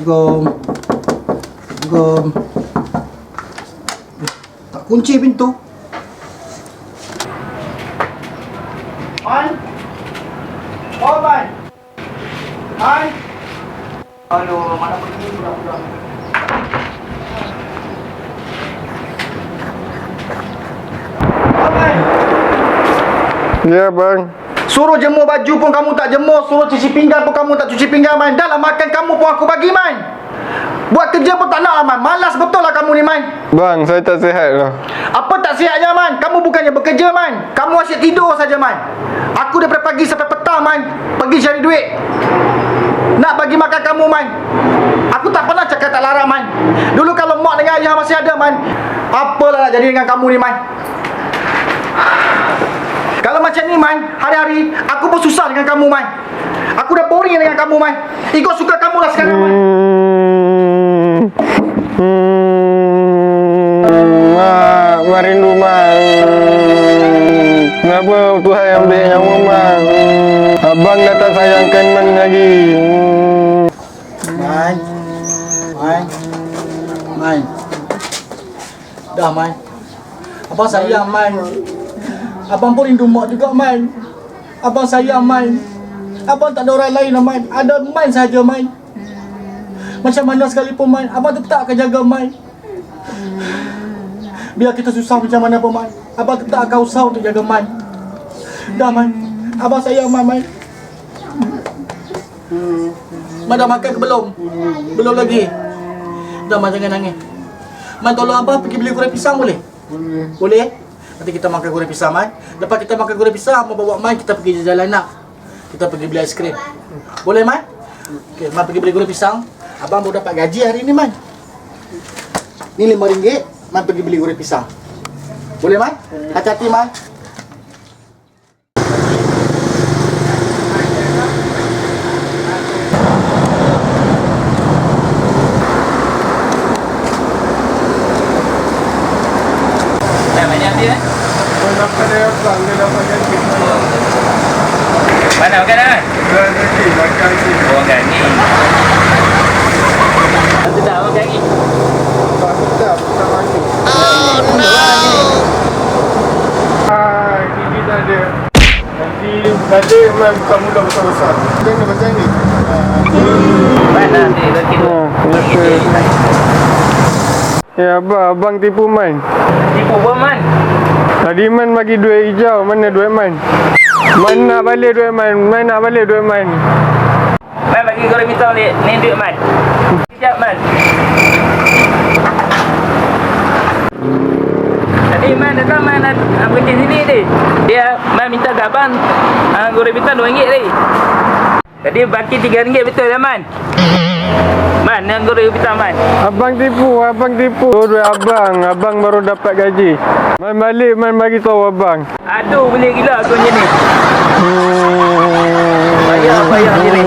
Gom. Gom. Tak kunci pintu. Man. Oh, Man. Man. Aduh, mana pergi budak-budak. Oh, Man. Ya bang. Suruh jemur baju pun kamu tak jemur Suruh cuci pinggan pun kamu tak cuci pinggan man Dah lah makan kamu pun aku bagi man Buat kerja pun tak nak lah man Malas betul lah kamu ni man Bang, saya tak sihat lah. Apa tak sihatnya man Kamu bukannya bekerja man Kamu asyik tidur saja man Aku daripada pagi sampai petang man Pergi cari duit. Nak bagi makan kamu man Aku tak pernah cakap tak larang man Dulu kalau mak dengan ayah masih ada man Apalah nak jadi dengan kamu ni man macam ni Man, hari-hari aku pun susah dengan kamu Man. Aku dah boring dengan kamu Man. Ikut suka kamu lah sekarang Man. Hmm. Mak, mak rindu mak. Kenapa Tuhan yang ambil nyawa mak? Abang dah tak sayangkan man lagi. Man. Man. Man. Dah Man. Abang sayang Man. Abang pun rindu mak juga Man. Abang sayang Man. Abang tak ada orang lain lah Man. Ada Man saja Man. Macam mana sekalipun Man, abang tetap akan jaga Man. Biar kita susah macam mana pun Man. Abang tetap akan usaha untuk jaga Man. Dah Man. Abang sayang Man Man. Man dah makan ke belum? Belum lagi. Dah Man jangan nangis. Man tolong abang pergi beli goreng pisang boleh? Boleh. Boleh? Nanti kita makan goreng pisang Man. Lepas kita makan goreng pisang, abang bawa Man kita pergi jalan nak. Kita pergi beli aiskrim. Boleh Man? Okey, Man pergi beli goreng pisang. Abang baru dapat gaji hari ni Man. Ni RM5. Man pergi beli goreng pisang. Boleh Man? Hati-hati Man. Dah banyak dia eh? Kenapa dia abang dia dapat gaji? Mana makanan? Dah gaji, makan si. Oh kan ni Nanti tak makan ni Tak sedap, tak manis. Ah, gigi tak ada. Nanti nanti memang buka mulut besar-besar. Ni macam ni. Mana Ya abang, abang tipu man. Tipu pun man Tadi man bagi duit hijau, mana duit man? Man nak balik duit man, man nak balik duit man. Man bagi goreng minta balik Ni duit man. Sekejap man. Tadi man datang man nak nak sini ni. Dia man minta kat abang uh, Goreng minta RM2 tadi Tadi baki RM3 betul tak man? Man, yang goreng minta man Abang tipu, abang tipu. Tu duit abang, abang baru dapat gaji. Man balik, man bagi tahu abang. Aduh boleh gila aku macam ni Hmm. Payah, payah macam ni